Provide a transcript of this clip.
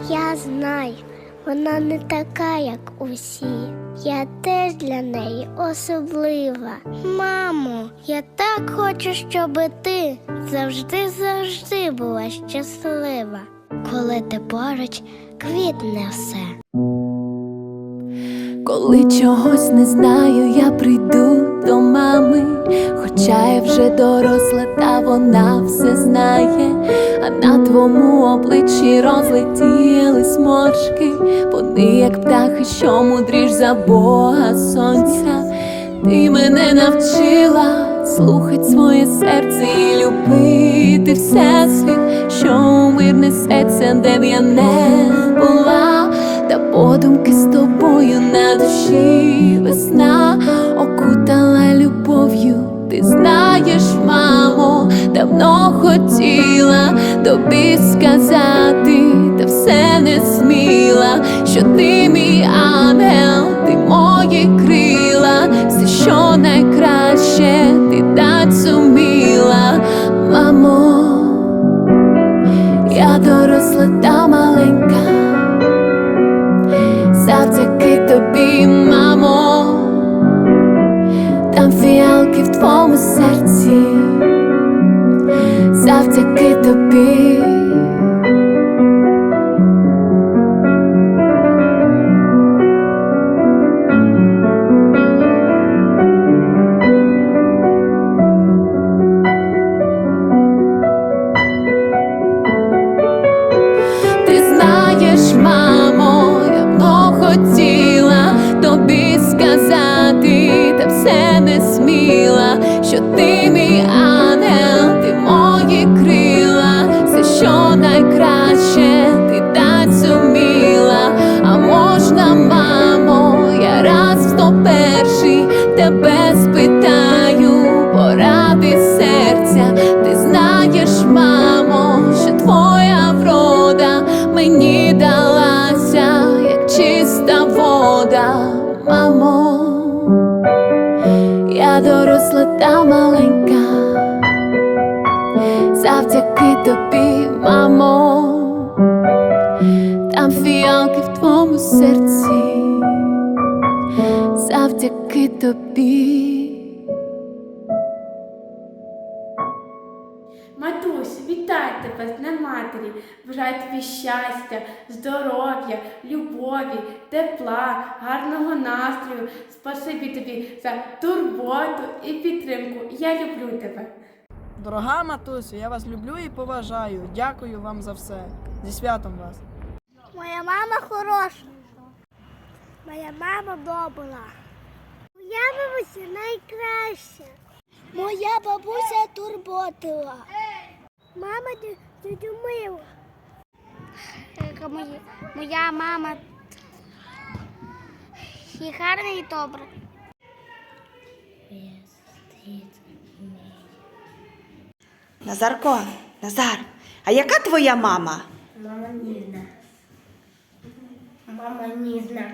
Я знаю, вона не така, як усі. Я теж для неї особлива. Мамо, я так хочу, щоб ти завжди завжди була щаслива. Коли ти поруч, квітне все. Коли чогось не знаю, я прийду до мами, я вже доросла, та вона все знає, а на твоєму обличчі розлетіли сморшки, вони, як птахи, що мудріш за Бога сонця. Ти мене навчила слухать своє серце і любити всесвіт, що у мир несеться, де б я не була, та подумки з тобою на душі весна давно хотіла тобі сказати, та все не сміла, що ти мій ангел, ти мої крила, все, що найкраще, ти дать зуміла, мамо, я доросла та маленька, завдяки тобі, мамо, завдяки тобі. Ти знаєш, мамо, я давно хотіла доросла та маленька, завдяки тобі, мамо, там фіалки в твоєму серці, завдяки тобі. Тебе з Днем Матері. Бажаю тобі щастя, здоров'я, любові, тепла, гарного настрою. Спасибі тобі за турботу і підтримку. Я люблю тебе. Дорога матусю, я вас люблю і поважаю. Дякую вам за все. Зі святом вас. Моя мама хороша. Моя мама добра. Моя бабуся найкраща. Моя бабуся турботила. Мама дядю мила. Моя, моя мама і гарна і добра. Назарко, Назар, а яка твоя мама? Мама Нізна. Мама Нізна.